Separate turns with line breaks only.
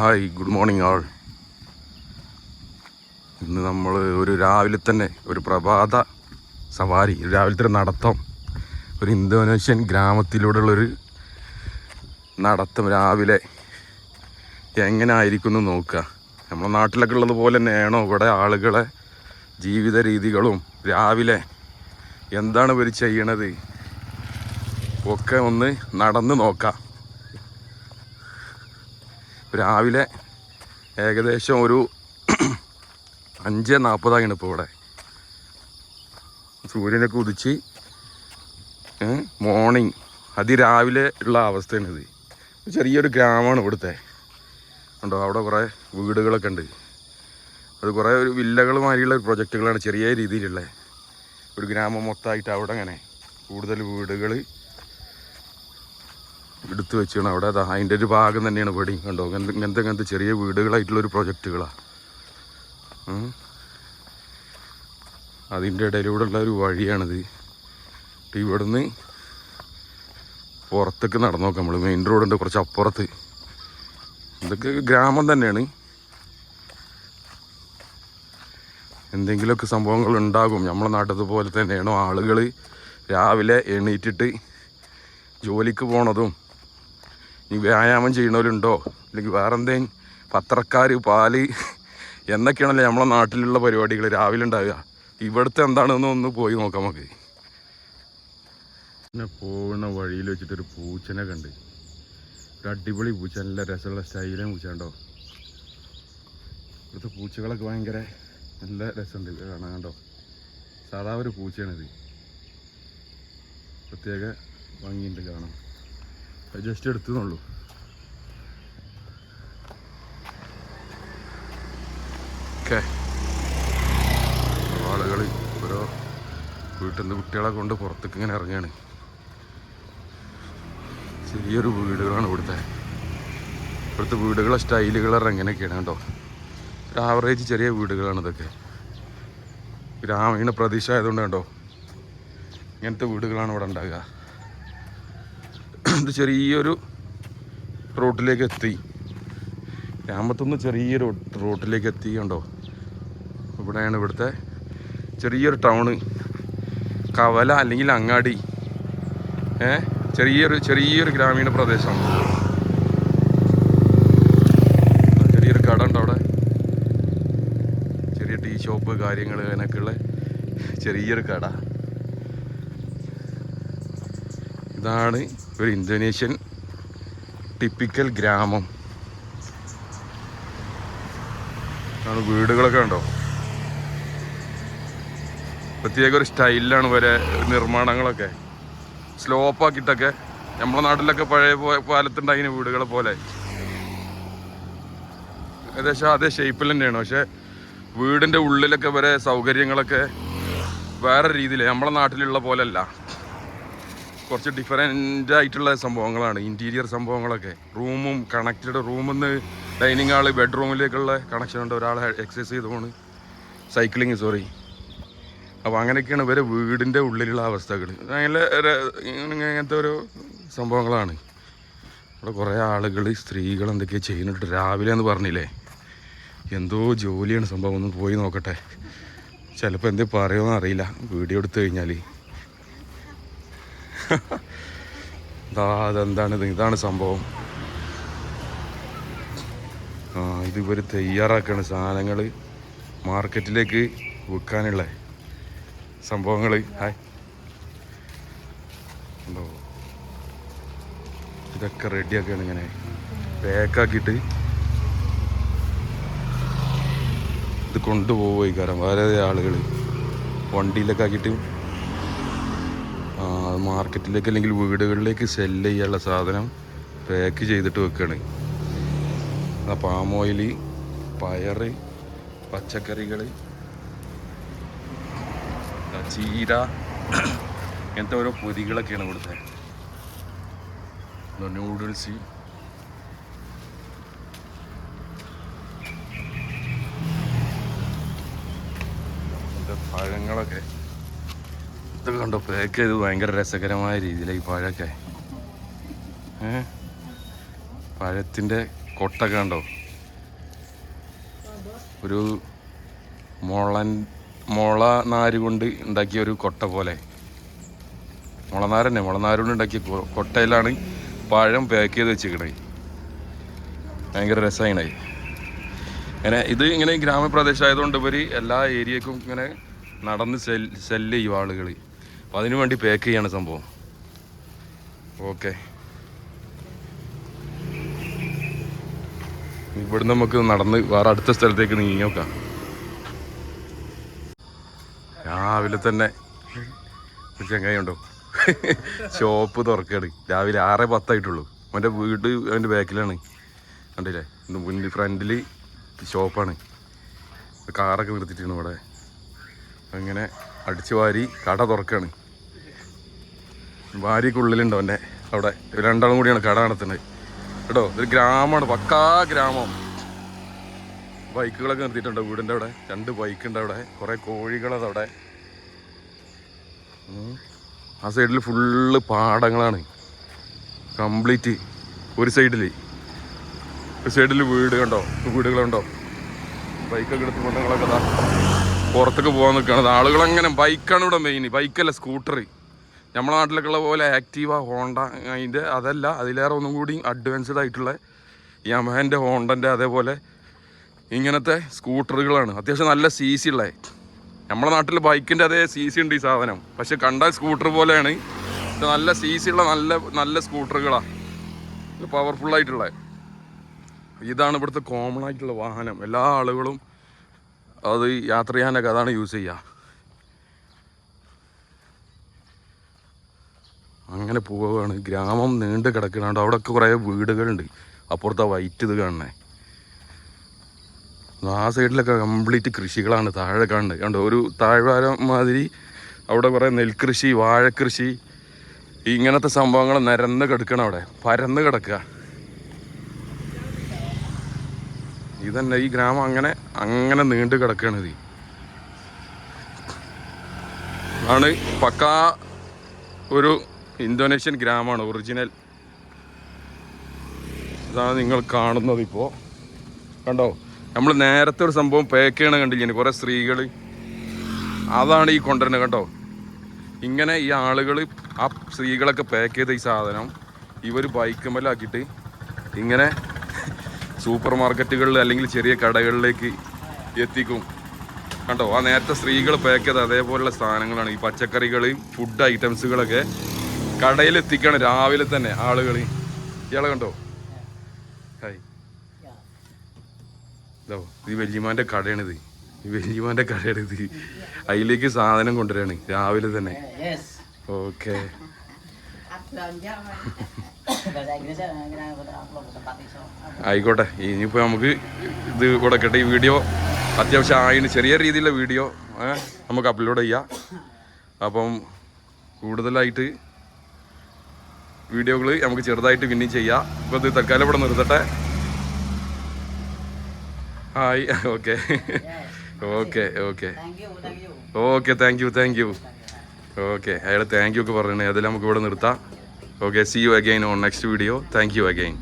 Hi good morning ആൾ. ഇന്ന് നമ്മൾ ഒരു രാവിലെ തന്നെ ഒരു പ്രഭാത സവാരി രാവിലത്തെ ഒരു നടത്തം. ഒരു ഇന്തോനേഷ്യൻ ഗ്രാമത്തിലൂടെയുള്ളൊരു നടത്തം രാവിലെ എങ്ങനെ ആയിരിക്കും എന്ന് നോക്കുക. നമ്മുടെ നാട്ടിലൊക്കെ ഉള്ളത് പോലെ തന്നെയാണോ ഇവിടെ ആളുകളെ ജീവിത രീതികളും രാവിലെ എന്താണ് ഇവർ ചെയ്യണത്? ഒക്കെ ഒന്ന് നടന്ന് നോക്കാം. രാവിലെ ഏകദേശം ഒരു അഞ്ച് നാൽപ്പതാണ് ഇപ്പോൾ ഇവിടെ. സൂര്യനൊക്കെ ഉദിച്ച് മോർണിംഗ് അതിരാവിലെ ഉള്ള അവസ്ഥയാണിത്. ചെറിയൊരു ഗ്രാമമാണ് ഇവിടുത്തെ. ഉണ്ടോ? അവിടെ കുറേ വീടുകളൊക്കെ ഉണ്ട്. അത് കുറേ ഒരു വില്ലകൾ മാതിരിയുള്ള പ്രൊജക്റ്റുകളാണ് ചെറിയ രീതിയിലുള്ള. ഒരു ഗ്രാമം മൊത്തമായിട്ട് അവിടെ അങ്ങനെ. കൂടുതൽ വീടുകൾ എടുത്തു വെച്ചാണ് അവിടെ. അതാ അതിന്റെ ഒരു ഭാഗം തന്നെയാണ് ഇവിടെ കണ്ടോ? ഇങ്ങനത്തെ ഇങ്ങനത്തെ ചെറിയ വീടുകളായിട്ടുള്ളൊരു പ്രൊജക്റ്റുകളാണ് അതിന്റെ ഇടയിലൂടെ ഉള്ള ഒരു വഴിയാണിത്. ഇവിടുന്ന് പുറത്തേക്ക് നടന്നു നോക്കാം നമ്മൾ മെയിൻ റോഡുണ്ട് കുറച്ച് അപ്പുറത്ത് ഇതൊക്കെ ഗ്രാമം തന്നെയാണ്. എന്തെങ്കിലുമൊക്കെ സംഭവങ്ങൾ ഉണ്ടാകും. നമ്മളെ നാട്ടിലത്തെ പോലെ തന്നെയാണോ ആളുകൾ രാവിലെ എണീറ്റിട്ട് ജോലിക്ക് പോണതും ഈ വ്യായാമം ചെയ്യണവരുണ്ടോ അല്ലെങ്കിൽ വേറെ എന്തെങ്കിലും പത്രക്കാർ പാൽ എന്നൊക്കെയാണല്ലോ നമ്മളെ നാട്ടിലുള്ള പരിപാടികൾ രാവിലെ ഉണ്ടാവുക. ഇവിടുത്തെ എന്താണെന്ന് ഒന്ന് പോയി നോക്കാം നമുക്ക്. പിന്നെ പോകുന്ന വഴിയിൽ വെച്ചിട്ടൊരു പൂച്ചനെ കണ്ട്. ഒരു അടിപൊളി പൂച്ച നല്ല രസമുള്ള സ്റ്റൈലും പൂച്ച കണ്ടോ ഇവിടുത്തെ പൂച്ചകളൊക്കെ ഭയങ്കര നല്ല രസമുണ്ട്. കാണാൻ കണ്ടോ? സാധാ ഒരു പൂച്ചയാണിത്. പ്രത്യേക ഭംഗിയുണ്ട് കാണാൻ. ജസ്റ്റ് എടുത്തുന്നുള്ളൂ ഓക്കെ. ആളുകൾ ഓരോ വീട്ടിൽ നിന്ന് കുട്ടികളെ കൊണ്ട് പുറത്തേക്ക് ഇങ്ങനെ ഇറങ്ങുകയാണ് ചെറിയൊരു വീടുകളാണ് ഇവിടുത്തെ. ഇവിടുത്തെ വീടുകളെ സ്റ്റൈലുകൾ എങ്ങനെയൊക്കെയാണ് കേട്ടോ ഒരു ആവറേജ് ചെറിയ വീടുകളാണ് ഇതൊക്കെ. ഗ്രാമീണ പ്രദേശം ആയതുകൊണ്ട് കണ്ടോ. ഇങ്ങനത്തെ വീടുകളാണ് ഇവിടെ ഉണ്ടാകുക ഇത് ചെറിയൊരു റോട്ടിലേക്ക് എത്തി. ഗ്രാമത്തുനിന്ന് ചെറിയൊരു റോട്ടിലേക്ക് എത്തി കണ്ടോ? ഇവിടെയാണ് ഇവിടുത്തെ ചെറിയൊരു ടൗണ്. കവല അല്ലെങ്കിൽ അങ്ങാടി. ഏ? ചെറിയൊരു ചെറിയൊരു ഗ്രാമീണ പ്രദേശം. ചെറിയൊരു കട ഉണ്ട് അവിടെ. ചെറിയ ടീ ഷോപ്പ് കാര്യങ്ങൾ അതിനൊക്കെയുള്ള ചെറിയൊരു കട. ഇതാണ് ഒരു ഇന്തോനേഷ്യൻ ടിപ്പിക്കൽ ഗ്രാമം. ആണ് വീടുകളൊക്കെ ഉണ്ടോ പ്രത്യേക ഒരു സ്റ്റൈലിലാണ് വരെ നിർമ്മാണങ്ങളൊക്കെ. സ്ലോപ്പാക്കിയിട്ടൊക്കെ. നമ്മുടെ നാട്ടിലൊക്കെ പഴയ കാലത്തുണ്ടായിന് വീടുകളെ പോലെ. ഏകദേശം അതേ ഷേപ്പിൽ തന്നെയാണ്. പക്ഷെ വീടിന്റെ ഉള്ളിലൊക്കെ വരെ സൗകര്യങ്ങളൊക്കെ വേറെ രീതിയിൽ നമ്മുടെ നാട്ടിലുള്ള പോലെയല്ല കുറച്ച് ഡിഫറെന്റ് ആയിട്ടുള്ള സംഭവങ്ങളാണ്. ഇന്റീരിയർ സംഭവങ്ങളൊക്കെ. റൂമും കണക്റ്റഡ് റൂമിൽ നിന്ന് ഡൈനിങ് ഹാൾ ബെഡ്റൂമിലേക്കുള്ള കണക്ഷൻ ഉണ്ട്. ഒരാൾ എക്സസൈസ് ചെയ്ത് പോണ്. സൈക്ലിങ് സോറി അപ്പോൾ അങ്ങനെയൊക്കെയാണ് ഇവരെ വീടിന്റെ ഉള്ളിലുള്ള അവസ്ഥകൾ നല്ല ഇങ്ങനത്തെ ഒരു സംഭവങ്ങളാണ്. ഇവിടെ കുറേ ആളുകൾ സ്ത്രീകൾ എന്തൊക്കെയാണ് ചെയ്യുന്നുണ്ട്. രാവിലെ എന്ന് പറഞ്ഞില്ലേ? എന്തോ ജോലിയാണ് സംഭവം. ഒന്ന് പോയി നോക്കട്ടെ. ചിലപ്പോൾ എന്തേ പറയുമെന്ന് അറിയില്ല. വീഡിയോ എടുത്തു കഴിഞ്ഞാൽ ഇതാ? അതെന്താണിത് ഇതാണ് സംഭവം. ആ ഇത് ഇവർ തയ്യാറാക്കുകയാണ് സാധനങ്ങൾ മാർക്കറ്റിലേക്ക് വിൽക്കാനുള്ള സംഭവങ്ങൾ ഹായ്. ഉണ്ടോ ഇതൊക്കെ റെഡിയാക്കുകയാണ് ഇങ്ങനെ പാക്കാക്കിയിട്ട്. ഇത് കൊണ്ടുപോയി കാരണം വേറെ ആളുകൾ വണ്ടിയിലൊക്കെ ആക്കിയിട്ട് മാർക്കറ്റിലേക്ക് അല്ലെങ്കിൽ വീടുകളിലേക്ക് സെല്ല് ചെയ്യാനുള്ള സാധനം പാക്ക് ചെയ്തിട്ട് വെക്കുകയാണ് പാം ഓയിൽ പയറ് പച്ചക്കറികൾ ചീര ഇങ്ങനത്തെ ഓരോ പൊതികളൊക്കെയാണ് ഇവിടുത്തെ. നൂഡിൽസ് പഴങ്ങളൊക്കെ. ഇതൊക്കെ കണ്ടോ? പാക്ക് ചെയ്ത് ഭയങ്കര രസകരമായ രീതിയിലായി പഴമൊക്കെ. പഴത്തിന്റെ കൊട്ടൊക്കെ കണ്ടോ? ഒരു മുളൻ മുള നാര് കൊണ്ട് ഉണ്ടാക്കിയ ഒരു കൊട്ട പോലെ. മുളനാര് തന്നെ മുളനാര് കൊണ്ട് ഉണ്ടാക്കിയ കൊട്ടയിലാണ് പഴം പാക്ക് ചെയ്ത് വെച്ചിരിക്കണേ. ഭയങ്കര രസമാണ് ഇങ്ങനെ ഇത് ഇങ്ങനെ ഗ്രാമപ്രദേശമായതുകൊണ്ട് ഇവർ എല്ലാ ഏരിയക്കും ഇങ്ങനെ നടന്ന് സെൽ സെല്ല് ചെയ്യും ആളുകൾ അപ്പം അതിനു വേണ്ടി പാക്ക് ചെയ്യാണ് സംഭവം. ഓക്കെ ഇവിടുന്ന് നമുക്ക് നടന്ന് വേറെ അടുത്ത സ്ഥലത്തേക്ക് നീങ്ങി നോക്കാം. രാവിലെ തന്നെ ഉണ്ടോ ഷോപ്പ് തുറക്കാണ്. രാവിലെ ആറ് പത്തായിട്ടുള്ളൂ. അവന്റെ വീട് അവന്റെ ബാക്കിലാണ് കണ്ടില്ലേ? മുന്നിൽ ഫ്രണ്ടിൽ ഷോപ്പാണ് കാറൊക്കെ നിർത്തിയിട്ടാണ് ഇവിടെ. അങ്ങനെ അടിച്ചു വാരി കട തുറക്കാണ്. വാരിക്കുള്ളിലുണ്ടോ അവിടെ രണ്ടാളും കൂടിയാണ് കട നടത്തുന്നത്. കേട്ടോ ഇതൊരു ഗ്രാമമാണ് പക്കാ ഗ്രാമം. ബൈക്കുകളൊക്കെ നിർത്തിയിട്ടുണ്ട് വീടിന്റെ അവിടെ. രണ്ട് ബൈക്ക് ഉണ്ട് അവിടെ. കുറേ കോഴികളത് അവിടെ. ആ സൈഡിൽ ഫുള്ള് പാടങ്ങളാണ്. കംപ്ലീറ്റ് ഒരു സൈഡിൽ ഒരു സൈഡിൽ വീട് കണ്ടോ? വീടുകളുണ്ടോ? ബൈക്കൊക്കെ എടുത്ത് കൊണ്ടങ്ങളൊക്കെ പുറത്തേക്ക് പോകാൻ നിൽക്കുകയാണ്. ആളുകളങ്ങനെ ബൈക്കാണ് ഇവിടെ മെയിൻ ബൈക്കല്ല സ്കൂട്ടർ നമ്മുടെ നാട്ടിലൊക്കെ പോലെ ആക്റ്റീവ ഹോണ്ട അതിന്റെ അതല്ല അതിലേറെ ഒന്നും കൂടി അഡ്വാൻസ്ഡ് ആയിട്ടുള്ള യമഹന്റെ ഹോണ്ടന്റെ അതേപോലെ ഇങ്ങനത്തെ സ്കൂട്ടറുകളാണ്. അത്യാവശ്യം നല്ല സി സി ഉള്ള. നമ്മുടെ നാട്ടിൽ ബൈക്കിന്റെ അതേ സി സി ഉണ്ട് ഈ സാധനം. പക്ഷെ കണ്ടാൽ സ്കൂട്ടർ പോലെയാണ്. നല്ല സി സി ഉള്ള നല്ല നല്ല സ്കൂട്ടറുകളാണ് പവർഫുൾ ആയിട്ടുള്ള. ഇതാണ് ഇവിടുത്തെ കോമൺ ആയിട്ടുള്ള വാഹനം. എല്ലാ ആളുകളും അത് യാത്ര ചെയ്യാനൊക്കെ അതാണ് യൂസ് ചെയ്യുക. അങ്ങനെ പോവുകയാണ് ഗ്രാമം നീണ്ട് കിടക്കുന്നുണ്ട് അവിടെയൊക്കെ കുറേ വീടുകളുണ്ട്. അപ്പുറത്തെ വൈറ്റ് ഇത് കാണണേ ആ സൈഡിലൊക്കെ കംപ്ലീറ്റ് കൃഷികളാണ് താഴെ കാണുന്നത്. കണ്ടോ ഒരു താഴ്വാരം മാതിരി അവിടെ കുറേ നെൽകൃഷി വാഴക്കൃഷി ഇങ്ങനത്തെ സംഭവങ്ങൾ നിരന്ന് കിടക്കണം അവിടെ. പരന്ന് കിടക്കുക. ഇതന്നെ ഈ ഗ്രാമം അങ്ങനെ അങ്ങനെ നീണ്ടു കിടക്കണത് ആണ് പക്കാ ഒരു ഇന്തോനേഷ്യൻ ഗ്രാമമാണ് ഒറിജിനൽ ഇതാണ് നിങ്ങൾ കാണുന്നത് ഇപ്പോൾ കണ്ടോ? നമ്മൾ നേരത്തെ ഒരു സംഭവം പാക്ക് ചെയ്യണ കണ്ടില്ലേ? കുറേ സ്ത്രീകൾ അതാണ് ഈ കൊണ്ടുവരുന്നത് കണ്ടോ? ഇങ്ങനെ ഈ ആളുകൾ ആ സ്ത്രീകളൊക്കെ പാക്ക് ചെയ്ത ഈ സാധനം ഇവർ ബൈക്കുമ്മലാക്കിയിട്ട് ഇങ്ങനെ സൂപ്പർ മാർക്കറ്റുകളിൽ അല്ലെങ്കിൽ ചെറിയ കടകളിലേക്ക് എത്തിക്കും. കണ്ടോ? ആ നേരത്തെ സ്ത്രീകൾ പാക്ക് ചെയ്ത അതേപോലെയുള്ള സാധനങ്ങളാണ്. ഈ പച്ചക്കറികൾ ഫുഡ് ഐറ്റംസുകളൊക്കെ കടയിൽ എത്തിക്കാണ് രാവിലെ തന്നെ ആളുകൾ. ഇയാളെ കണ്ടോ? ഹായ് ഇതോ ഈ വല്യമാന്റെ കടയാണിത്. വല്യമാന്റെ കടയാണിത്. അതിലേക്ക് സാധനം കൊണ്ടുവരാണ് രാവിലെ തന്നെ. ഓക്കെ. ആയിക്കോട്ടെ ഇനിയിപ്പോൾ നമുക്ക് ഇത് കൊടുക്കട്ടെ. ഈ വീഡിയോ അത്യാവശ്യം ആയിന് ചെറിയ രീതിയിലുള്ള വീഡിയോ നമുക്ക് അപ്ലോഡ് ചെയ്യാം. അപ്പം കൂടുതലായിട്ട് വീഡിയോകൾ നമുക്ക് ചെറുതായിട്ട് പിന്നെയും ചെയ്യാം. ഇപ്പോൾ ഇത് തൽക്കാലം ഇവിടെ നിർത്തട്ടെ. Hi. Okay. Okay okay. Okay thank you thank you okay അയാൾ താങ്ക് യു ഒക്കെ പറയണേ അതിൽ നമുക്ക് ഇവിടെ നിർത്താം. Okay see you again on next video thank you again